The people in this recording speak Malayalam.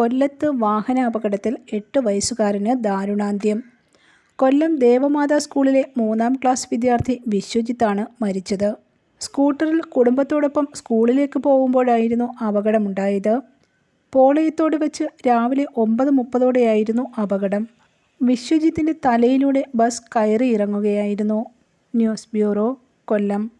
കൊല്ലത്ത് വാഹനാപകടത്തിൽ എട്ട് വയസ്സുകാരന് ദാരുണാന്ത്യം. കൊല്ലം ദേവമാതാ സ്കൂളിലെ മൂന്നാം ക്ലാസ് വിദ്യാർത്ഥി വിശ്വജിത്താണ് മരിച്ചത്. സ്കൂട്ടറിൽ കുടുംബത്തോടൊപ്പം സ്കൂളിലേക്ക് പോകുമ്പോഴായിരുന്നു അപകടമുണ്ടായത്. പോളയത്തോട് വെച്ച് രാവിലെ ഒമ്പത് മുപ്പതോടെയായിരുന്നു അപകടം. വിശ്വജിത്തിന്റെ തലയിലൂടെ ബസ് കയറി ഇറങ്ങുകയായിരുന്നു. News bureau Kollam.